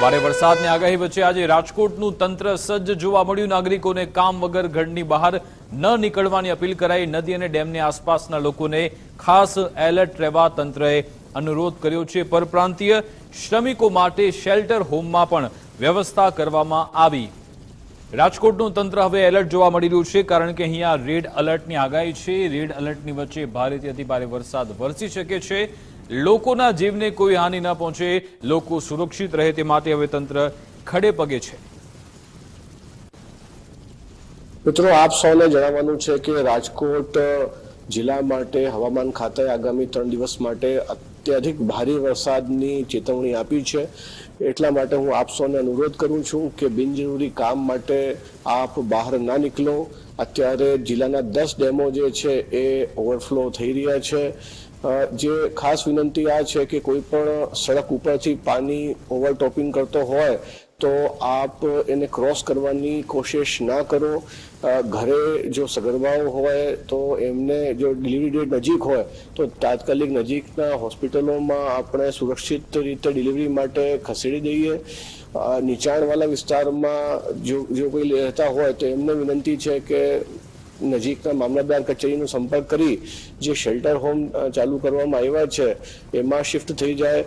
ભારે વરસાદની આગાહી વચ્ચે આજે રાજકોટનું તંત્ર સજ્જ જોવા મળ્યું. નાગરિકોને કામ વગર ઘરની બહાર ન નીકળવાની અપીલ કરાઈ. નદી અને ડેમની આસપાસના લોકોને ખાસ એલર્ટ રહેવા તંત્રએ અનુરોધ કર્યો છે. પરપ્રાંતીય શ્રમિકો માટે શેલ્ટર હોમમાં પણ વ્યવસ્થા કરવામાં આવી રાજકોટનું તંત્ર હવે એલર્ટ જોવા મળી રહ્યું છે, કારણ કે અહીંયા રેડ અલર્ટની આગાહી છે. રેડ અલર્ટની વચ્ચે ભારેથી અતિભારે વરસાદ વરસી શકે છે. લોકોના જીવને કોઈ હાનિ ન પહોંચે, લોકો સુરક્ષિત રહે તે માટે હવે તંત્ર ખડે પગે છે. મિત્રો, આપ સૌને જણાવવાનું છે કે રાજકોટ જિલ્લા માટે હવામાન ખાતાએ આગામી ત્રણ દિવસ માટે અત્યધિક ભારે વરસાદની ચેતવણી આપી છે. એટલા માટે હું આપ સૌને અનુરોધ કરું છું કે બિનજરૂરી કામ માટે આપ બહાર ના નીકળો. અત્યારે જિલ્લાના દસ ડેમો જે છે એ ઓવરફ્લો થઈ રહ્યા છે. જે ખાસ વિનંતી આ છે કે કોઈ પણ સડક ઉપરથી પાણી ઓવરટોપિંગ કરતો હોય તો આપ એને ક્રોસ કરવાની કોશિશ ના કરો. ઘરે જો સગર્ભાઓ હોય તો એમને જો ડિલિવરી ડેટ નજીક હોય, તો તાત્કાલિક નજીકના હોસ્પિટલોમાં આપણે સુરક્ષિત રીતે ડિલિવરી માટે ખસેડી દઈએ. નીચાણવાળા વિસ્તારમાં જો જો કોઈ રહેતા હોય તો એમને વિનંતી છે કે નજીકના મામલતદાર કચેરીનો સંપર્ક કરી જે શેલ્ટર હોમ ચાલુ કરવામાં આવ્યા છે, એમાં શિફ્ટ થઈ જાય.